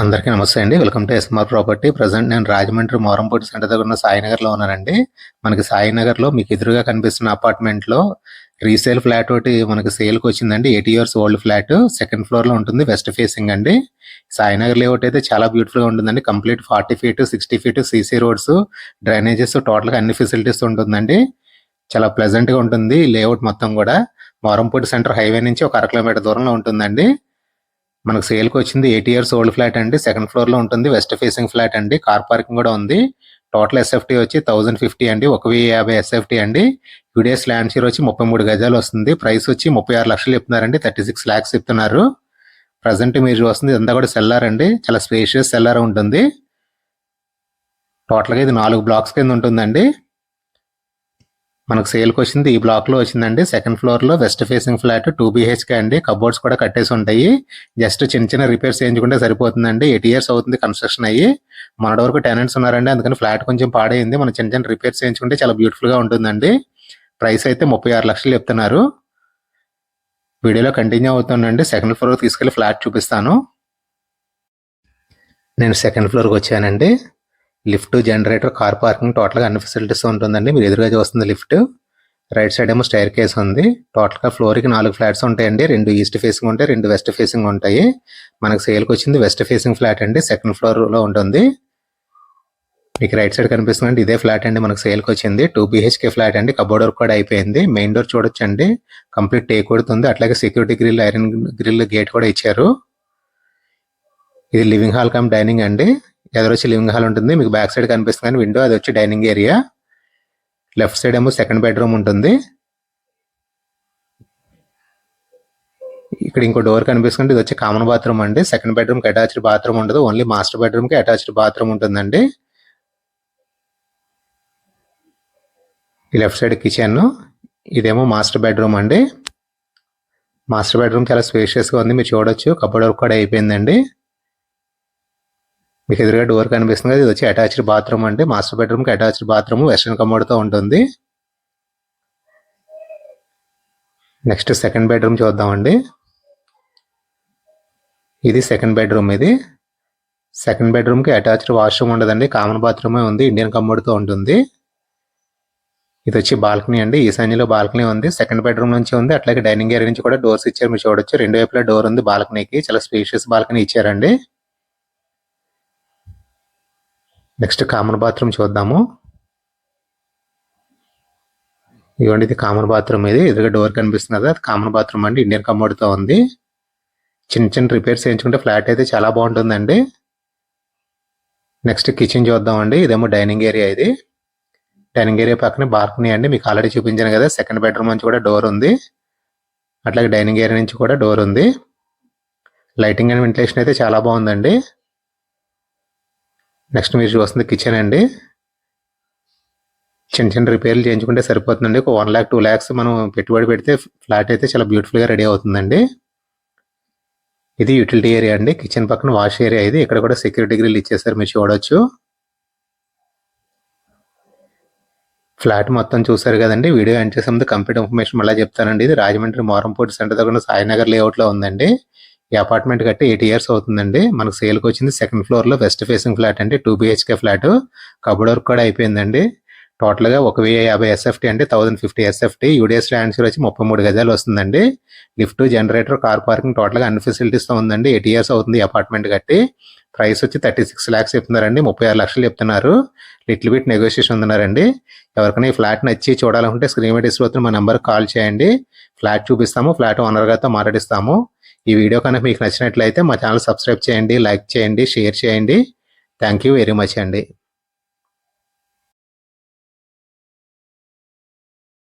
అందరికీ నమస్తే అండి. Welcome to SMR property present నేను రాజమండ్రి మోరంపూడి సెంటర్ దగ్గర ఉన్న సాయినగర్లో ఉన్నానండి. మనకి సాయినగర్లో మీకు ఎదురుగా కనిపిస్తున్న అపార్ట్మెంట్లో రీసేల్ ఫ్లాట్ ఒకటి మనకి సేల్కి వచ్చిందండి. Eighty years old flat. Second ఫ్లోర్లో ఉంటుంది వెస్ట్ ఫేసింగ్ అండి. సాయినగర్ లేఅవుట్ అయితే చాలా బ్యూటిఫుల్గా ఉంటుందండి. Complete forty feet sixty feet CC roads drainages టోటల్గా అన్ని ఫెసిలిటీస్ ఉంటుందండి. చాలా ప్లెజెంట్గా ఉంటుంది లేఅవుట్ మొత్తం కూడా. మోరంపూడి సెంటర్ హైవే నుంచి ఒక అర కిలోమీటర్ దూరంలో ఉంటుందండి. మనకు సేల్కి వచ్చింది ఎయిట్ ఇయర్స్ ఓల్డ్ ఫ్లాట్ అండి. సెకండ్ ఫ్లోర్లో ఉంటుంది. వెస్ట్ ఫేసింగ్ ఫ్లాట్ అండి. కార్ పార్కింగ్ కూడా ఉంది. టోటల్ ఎస్ఎఫ్టీ వచ్చి థౌజండ్ ఫిఫ్టీ అండి. ఒక వెయ్యి యాభై ఎస్ఎఫ్టీ అండి. యూడిఎస్ ల్యాండ్ షేర్ వచ్చి ముప్పై మూడు గజాలు వస్తుంది. ప్రైస్ వచ్చి ముప్పై ఆరు లక్షలు చెప్తున్నారండి. థర్టీ సిక్స్ ల్యాక్స్ చెప్తున్నారు. ప్రజెంట్ మీరు వస్తుంది ఇదంతా కూడా సెల్లార్ అండి. చాలా స్పేషియస్ సెల్లార్ ఉంటుంది. టోటల్గా ఇది నాలుగు బ్లాక్స్ కింద ఉంటుందండి. మనకు సేల్కి వచ్చింది ఈ బ్లాక్లో వచ్చిందండి. సెకండ్ ఫ్లోర్లో west facing flat two BHK అండి. కబోర్డ్స్ కూడా కట్టేసి ఉంటాయి. జస్ట్ చిన్న చిన్న రిపేర్స్ చేయించుకుంటే సరిపోతుందండి. ఎయిట్ ఇయర్స్ అవుతుంది కన్స్ట్రక్షన్ అయ్యి. మొన్నటి వరకు టెనెంట్స్ ఉన్నారండి. అందుకని ఫ్లాట్ కొంచెం పాడైంది. మనం చిన్న చిన్న రిపేర్స్ చేయించుకుంటే చాలా బ్యూటిఫుల్గా ఉంటుందండి. ప్రైస్ అయితే ముప్పై ఆరు లక్షలు చెప్తున్నారు. వీడియోలో కంటిన్యూ అవుతుందండి సెకండ్ ఫ్లోర్ తీసుకెళ్ళి ఫ్లాట్ చూపిస్తాను. నేను సెకండ్ ఫ్లోర్కి వచ్చానండి. లిఫ్ట్ జనరేటర్ కార్ పార్కింగ్ టోటల్గా అన్ని ఫెసిలిటీస్ ఉంటుందండి. మీరు ఎదురుగా చూస్తుంది లిఫ్ట్. రైట్ సైడ్ ఏమో స్టైర్ కేస్ ఉంది. టోటల్గా ఫ్లోర్కి నాలుగు ఫ్లాట్స్ ఉంటాయండి. రెండు ఈస్ట్ ఫేసింగ్ ఉంటాయి రెండు వెస్ట్ ఫేసింగ్ ఉంటాయి. మనకు సేల్కి వచ్చింది వెస్ట్ ఫేసింగ్ ఫ్లాట్ అండి. సెకండ్ ఫ్లోర్లో ఉంటుంది. మీకు రైట్ సైడ్ కనిపిస్తుంది ఇదే ఫ్లాట్ అండి మనకు సేల్కి వచ్చింది. టూ బీహెచ్కే ఫ్లాట్ అండి. కబోర్డ్ వర్క్ కూడా అయిపోయింది. మెయిన్ డోర్ చూడొచ్చు అండి కంప్లీట్ టేక్ కొడుతుంది. అట్లాగే security grill iron grill gate కూడా ఇచ్చారు. ఇది లివింగ్ హాల్ కమ్ డైనింగ్ అండి. ఎదురొచ్చి లివింగ్ హాల్ ఉంటుంది మీకు బ్యాక్ సైడ్ కనిపిస్తుంది కానీ విండో అది వచ్చి డైనింగ్ ఏరియా లెఫ్ట్ సైడ్ ఏమో సెకండ్ బెడ్రూమ్ ఉంటుంది. ఇక్కడ ఇంకో డోర్ కనిపిస్తుంది ఇది వచ్చి కామన్ బాత్రూమ్ అండి. సెకండ్ బెడ్రూమ్కి అటాచ్డ్ బాత్రూమ్ ఉండదు ఓన్లీ మాస్టర్ బెడ్రూమ్కి అటాచ్డ్ బాత్రూమ్ ఉంటుందండి. ఈ లెఫ్ట్ సైడ్ కిచెన్ ఇదేమో మాస్టర్ బెడ్రూమ్ అండి. మాస్టర్ బెడ్రూమ్ చాలా స్పేషియస్గా ఉంది మీరు చూడొచ్చు. కబోర్డ్ వర్క్ కూడా అయిపోయిందండి. మీకు ఎదురుగా డోర్ కనిపిస్తుంది ఇది వచ్చి అటాచ్డ్ బాత్రూమ్ అండి మాస్టర్ బెడ్రూమ్కి అటాచ్డ్ బాత్రూమ్ వెస్ట్రన్ కమోడ్తో ఉంటుంది. నెక్స్ట్ సెకండ్ బెడ్రూమ్ చూద్దామండి. ఇది సెకండ్ బెడ్రూమ్ ఇది. సెకండ్ బెడ్రూమ్కి అటాచ్డ్ వాష్రూమ్ ఉండదండి కామన్ బాత్రూమే ఉంది ఇండియన్ కమోడ్తో ఉంటుంది. ఇది వచ్చి బాల్కనీ అండి ఈశాన్యలో బాల్కనీ ఉంది. సెకండ్ బెడ్రూమ్ నుంచి ఉంది అట్లాగే డైనింగ్ ఏరియా నుంచి కూడా డోర్స్ ఇచ్చారు మీరు చూడొచ్చు. రెండు వైపులా డోర్ ఉంది బాల్కనీకి చాలా స్పేషియస్ బాల్కనీ ఇచ్చారండి. నెక్స్ట్ కామన్ బాత్రూమ్ చూద్దాము. ఇవ్వండి ఇది కామన్ బాత్రూమ్ ఇది. ఎదురుగా డోర్ కనిపిస్తుంది కదా అది కామన్ బాత్రూమ్ అండి. ఇండియన్ కమోడ్తో ఉంది. చిన్న చిన్న రిపేర్స్ చేయించుకుంటే ఫ్లాట్ అయితే చాలా బాగుంటుందండి. నెక్స్ట్ కిచెన్ చూద్దామండి. ఇదేమో డైనింగ్ ఏరియా ఇది. డైనింగ్ ఏరియా పక్కనే బాల్కనీ అండి. మీకు ఆల్రెడీ చూపించాను కదా సెకండ్ బెడ్రూమ్ నుంచి కూడా డోర్ ఉంది. అట్లాగే డైనింగ్ ఏరియా నుంచి కూడా డోర్ ఉంది. లైటింగ్ అండ్ వెంటిలేషన్ అయితే చాలా బాగుందండి. నెక్స్ట్ మీరు చూస్తుంది కిచెన్ అండి. చిన్న చిన్న రిపేర్లు చేయించుకుంటే సరిపోతుందండి. ఒక వన్ ల్యాక్ టూ ల్యాక్స్ మనం పెట్టుబడి పెడితే ఫ్లాట్ అయితే చాలా బ్యూటిఫుల్గా రెడీ అవుతుందండి. ఇది యూటిలిటీ ఏరియా అండి. కిచెన్ పక్కన వాష్ ఏరియా ఇది. ఇక్కడ కూడా సెక్యూరిటీ గ్రిల్ ఇచ్చేసారు. మీరు చూడవచ్చు ఫ్లాట్ మొత్తం చూసారు కదండి. వీడియో ఎండ్ చేసే ముందు కంప్లీట్ ఇన్ఫర్మేషన్ మళ్ళీ చెప్తానండి. ఇది రాజమండ్రి మోరంపూడి సెంటర్ దగ్గర సాయినగర్ లేఅవుట్లో ఉందండి. ఈ అపార్ట్మెంట్ కట్టి ఎయిట్ ఇయర్స్ అవుతుందండి. మనకు సేల్కి వచ్చింది సెకండ్ ఫ్లోర్లో వెస్ట్ ఫేసింగ్ ఫ్లాట్ అండి. Two BHK flat cupboard work కూడా అయిపోయిందండి. టోటల్గా ఒక వెయ్యి యాభై ఎస్ఎఫ్టీ అంటే thousand fifty SFT UDS lands వచ్చి ముప్పై మూడు గజాలు వస్తుందండి. లిఫ్ట్ జనరేటర్ కార్ పార్కింగ్ టోటల్గా అన్ని ఫెసిలిటీస్తో ఉందండి. ఎయిట్ ఇయర్స్ అవుతుంది అపార్ట్మెంట్ కట్టి. ప్రైస్ వచ్చి థర్టీ సిక్స్ ల్యాక్స్ చెప్తున్నారండి. ముప్పై ఆరు లక్షలు చెప్తున్నారు. లిటిల్ బిట్ నెగోషియేషన్ ఉన్నారండి ఎవరికైనా ఈ ఫ్లాట్ నచ్చి చూడాలనుకుంటే స్క్రీన్ మీద డిస్ప్లే మా నెంబర్ కాల్ చేయండి. ఫ్లాట్ చూపిస్తాము. ఫ్లాట్ ఓనర్ గారితో మాట్లాడిస్తాము. ఈ వీడియో కనుక మీకు నచ్చినట్లయితే మా ఛానల్ సబ్స్క్రైబ్ చేయండి లైక్ చేయండి షేర్ చేయండి. థ్యాంక్ యూ వెరీ మచ్ అండి.